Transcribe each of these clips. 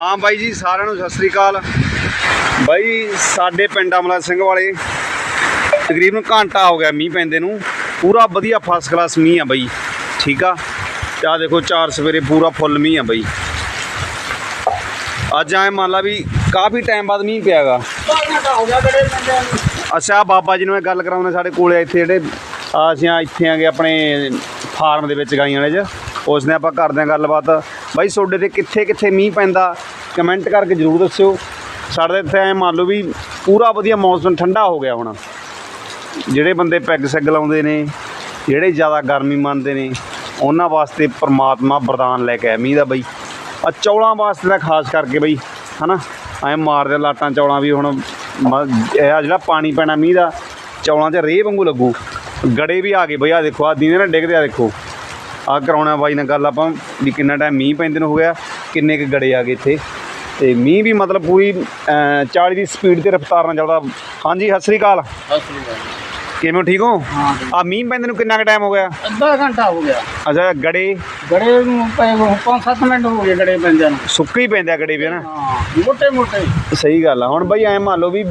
ਹਾਂ ਬਾਈ ਜੀ, ਸਾਰਿਆਂ ਨੂੰ ਸਤਿ ਸ੍ਰੀ ਅਕਾਲ। ਬਾਈ, ਸਾਡੇ ਪਿੰਡ ਅਮਲਾ ਸਿੰਘ ਵਾਲੇ, ਤਕਰੀਬਨ ਘੰਟਾ ਹੋ ਗਿਆ ਮੀਂਹ ਪੈਂਦੇ ਨੂੰ। ਪੂਰਾ ਵਧੀਆ ਫਸਟ ਕਲਾਸ ਮੀਂਹ ਆ ਬਾਈ, ਠੀਕ ਆ? ਤੇ ਦੇਖੋ, ਚਾਰ ਸਵੇਰੇ ਪੂਰਾ ਫੁੱਲ ਮੀਂਹ ਆ ਬਾਈ। ਅੱਜ ਐ ਮੰਨ ਲਾ ਵੀ ਕਾਫੀ ਟਾਈਮ ਬਾਅਦ ਮੀਂਹ ਪਿਆਗਾ ਅੱਛਾ ਬਾਬਾ ਜੀ ਨੂੰ ਮੈਂ ਗੱਲ ਕਰਾਉਂਦਾ ਸਾਡੇ ਕੋਲੇ ਇੱਥੇ ਜਿਹੜੇ, ਆਹ ਅਸੀਂ ਆ ਇੱਥੇ ਆਗੇ ਆਪਣੇ ਫਾਰਮ ਦੇ ਵਿੱਚ ਗਾਈਆਂ ਵਾਲੇ 'ਚ। ਉਸ ਨੇ ਆਪਾਂ ਕਰਦੇ ਹਾਂ ਗੱਲਬਾਤ ਬਾਈ ਤੁਹਾਡੇ ਤੇ ਕਿੱਥੇ ਕਿੱਥੇ ਮੀਂਹ ਪੈਂਦਾ ਕਮੈਂਟ ਕਰਕੇ ਜਰੂਰ ਦੱਸਿਓ। ਸਾਡੇ ਇੱਥੇ ਐ ਮੰਨ ਲਓ ਵੀ ਪੂਰਾ ਵਧੀਆ ਮੌਸਮ ਠੰਡਾ ਹੋ ਗਿਆ ਹੁਣ। ਜਿਹੜੇ ਬੰਦੇ ਪੈਗ ਸੈਗ ਲਾਉਂਦੇ ਨੇ, ਜਿਹੜੇ ਜ਼ਿਆਦਾ ਗਰਮੀ ਮੰਨਦੇ ਨੇ, ਉਹਨਾਂ ਵਾਸਤੇ ਪ੍ਰਮਾਤਮਾ ਵਰਦਾਨ ਲੈ ਕੇ ਆਇਆ ਮੀਂਹ ਦਾ ਬਈ। ਆ ਚੌਲਾਂ ਵਾਸਤੇ ਤਾਂ ਖਾਸ ਕਰਕੇ ਬਈ, ਹਨਾ? ਐ ਮਾਰਦੇ ਲਾਟਾਂ ਚੌਲਾਂ ਵੀ ਹੁਣ ਮ- ਇਹ ਜਿਹੜਾ ਪਾਣੀ ਪੈਣਾ ਮੀਂਹ ਦਾ, ਚੌਲਾਂ 'ਚ ਰੇਹ ਵਾਂਗੂ ਲੱਗੂ। ਗੜੇ ਵੀ ਆ ਗਏ ਬਈ ਆ ਦੇਖੋ ਆ ਦੀਨੇ ਨਾ ਡਿੱਗਦੇ ਆ ਦੇਖੋ। ਆ ਕਰਾਉਣਾ ਬਾਈ ਨਾਲ ਗੱਲ ਆਪਾਂ ਵੀ ਕਿੰਨਾ ਟਾਈਮ ਮੀਂਹ ਪੈਂਦੇ ਨੂੰ ਹੋ ਗਿਆ ਕਿੰਨੇ ਕੁ ਗੜੇ ਆ ਗਏ ਇੱਥੇ। ਤੇ ਮੀਂਹ ਵੀ ਮਤਲਬ ਪੂਰੀ ਅਹ, 40 ਦੀ ਸਪੀਡ ਤੇ ਰਫ਼ਤਾਰ ਨਾਲ ਚੱਲਦਾ। ਹਾਂਜੀ ਸਤਿ ਸ੍ਰੀ ਅਕਾਲ। ਕਿਵੇਂ ਹੋ ਠੀਕ ਹੋ? ਆ ਮੀਂਹ ਪੈਂਦੇ ਨੂੰ ਕਿੰਨਾ ਕੁ ਟਾਈਮ ਹੋ ਗਿਆ? ਅੱਧਾ ਘੰਟਾ ਹੋ ਗਿਆ। ਅੱਛਾ ਗੜੇ? ਗੜੇ ਨੂੰ ਪਏ ਨੂੰ ਪੰਜ ਸੱਤ ਮਿੰਟ ਹੋ ਗਏ ਗੜੇ ਪੈਂਦਿਆਂ ਨੂੰ। ਸੁੱਕੇ ਹੀ ਪੈਂਦੇ ਆ ਗੜੇ ਵੀ ਹਨਾ ਹਾਂ ਮੋਟੇ ਮੋਟੇ। ਸਹੀ ਗੱਲ ਆ। ਹੁਣ ਬਈ ਐ ਮੰਨ ਲਓ ਵੀ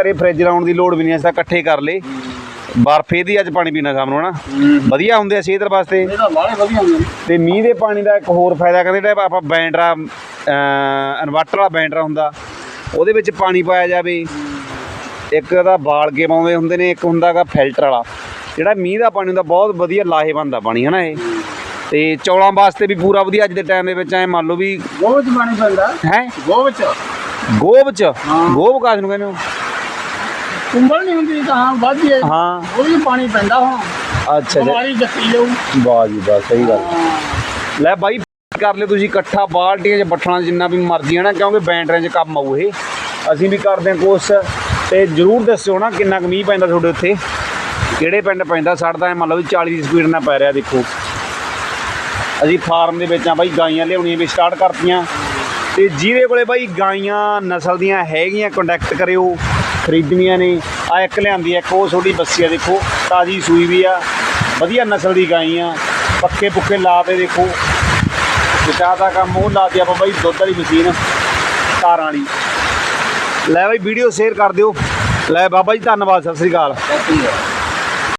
ਘਰੇ ਫ੍ਰਿਜ ਲਾਉਣ ਦੀ ਲੋੜ ਵੀ ਨਹੀਂ ਅਸੀਂ ਤਾਂ ਇਕੱਠੇ ਕਰ ਲੇ ਬਰਫੇ ਦੀ ਅੱਜ ਪਾਣੀ ਪੀਣਾ ਸ਼ਾਮ ਨੂੰ ਹਨਾ? ਵਧੀਆ ਹੁੰਦੇ ਆ ਸਿਹਤ ਵਾਸਤੇ। ਇਹਦਾ ਬਾਲੇ ਵਧੀਆ ਹੁੰਦੇ ਨੇ ਤੇ ਮੀਂਹ ਦੇ ਪਾਣੀ ਦਾ ਇੱਕ ਹੋਰ ਫਾਇਦਾ ਕਹਿੰਦੇ ਜਿਹੜਾ ਆਪਾਂ ਬੈਂਡਰਾ ਇਨਵਰਟਰ ਵਾਲਾ ਬੈਂਡਰਾ ਹੁੰਦਾ ਉਹਦੇ ਵਿੱਚ ਪਾਣੀ ਪਾਇਆ ਜਾਵੇ। ਇੱਕ ਦਾ ਬਾਲ ਕੇ ਪਾਉਂਦੇ ਹੁੰਦੇ ਨੇ ਇੱਕ ਹੁੰਦਾਗਾ ਫਿਲਟਰ ਵਾਲਾ। ਜਿਹੜਾ ਮੀਂਹ ਦਾ ਪਾਣੀ ਹੁੰਦਾ ਬਹੁਤ ਵਧੀਆ ਲਾਹੇਵੰਦ ਆ ਪਾਣੀ ਹਨਾ ਇਹ? ਤੇ ਚੌਲਾਂ ਵਾਸਤੇ ਵੀ ਪੂਰਾ ਵਧੀਆ ਅੱਜ ਦੇ ਟਾਈਮ ਦੇ ਵਿੱਚ ਐ ਮੰਨ ਲਓ ਵੀ ਗੋਹ ਚ ਪਾਣੀ ਪੈਂਦਾ। ਹੈ? ਗੋਹ ਚ ਗੋਬ ਚ ਹਾਂ। ਗੋਬ ਕਾਜ ਨੂੰ ਕਹਿੰਦੇ ਹੋ? ਕੁੰਬਲ ਨਹੀਂ ਹੁੰਦੀ ਤਾਂ ਹਾਂ ਵਾਧੀ ਹੈ ਹਾਂ। ਉਹ ਵੀ ਪਾਣੀ ਪੈਂਦਾ ਹੁਣ। ਅੱਛਾ ਜੀ। ਬਿਮਾਰੀ ਜੱਤੀ ਜਾਊ। ਵਾਹ ਜੀ ਵਾਹ ਸਹੀ ਗੱਲ। ਲੈ ਬਾਈ ਕਰ ਲਿਓ ਤੁਸੀਂ ਇਕੱਠਾ ਬਾਲਟੀਆਂ 'ਚ ਬੱਠਲਾਂ 'ਚ ਜਿੰਨਾ ਵੀ ਮਰਜ਼ੀ ਹੈ ਨਾ ਕਿਉਂਕਿ ਬੈਂਡਰਾਂ 'ਚ ਕੰਮ ਆਊ ਇਹ। ਅਸੀਂ ਵੀ ਕਰਦੇ ਹਾਂ ਕੋਸ਼ਿਸ਼ ਤੇ ਜਰੂਰ ਦੱਸਿਓ ਨਾ ਕਿੰਨਾ ਕੁ ਮੀਂਹ ਪੈਂਦਾ ਤੁਹਾਡੇ ਉੱਥੇ। ਕਿਹੜੇ ਪਿੰਡ ਪੈਂਦਾ? ਸਾਡਾ ਐ ਵੀ 40 ਦੀ ਸਪੀਡ ਨਾਲ ਪੈ ਰਿਹਾ ਦੇਖੋ। ਅਸੀਂ ਫਾਰਮ ਦੇ ਵਿੱਚ ਆ ਬਾਈ ਗਾਈਆਂ ਲਿਆਉਣੀਆਂ ਵੀ ਸਟਾਰਟ ਕਰਤੀਆਂ। ਤੇ ਜਿਹਦੇ ਕੋਲੇ ਬਾਈ ਗਾਈਆਂ ਨਸਲ ਦੀਆਂ ਹੈਗੀਆਂ ਕੰਟੈਕਟ ਕਰਿਓ। ਖਰੀਦਣੀਆਂ ਨੇ। ਆ ਇੱਕ ਲਿਆਂਦੀ ਇੱਕ ਉਹ ਛੋਟੀ ਬੱਸੀ ਆ, ਦੇਖੋ, ਤਾਜੀ ਸੂਈ ਵੀ ਆ। ਵਧੀਆ ਨਸਲ ਦੀ ਗਾਈ ਆ। ਪੱਕੇ ਪੁੱਕੇ ਲਾ ਤੇ ਦੇਖੋ। ਬਚਾ ਦਾ ਕੰਮ ਉਹ ਲਾ ਕੇ ਆਪਾਂ ਬਾਈ, ਦੁੱਧ ਵਾਲੀ ਮਸ਼ੀਨ, ਤਾਰਾਂ ਵਾਲੀ। ਲੈ ਬਾਈ, ਵੀਡੀਓ ਸ਼ੇਅਰ ਕਰ ਦਿਓ। ਲੈ ਬਾਬਾ ਜੀ, ਧੰਨਵਾਦ, ਸਤਿ ਸ੍ਰੀ ਅਕਾਲ। ਜੱਤੀ ਹੈ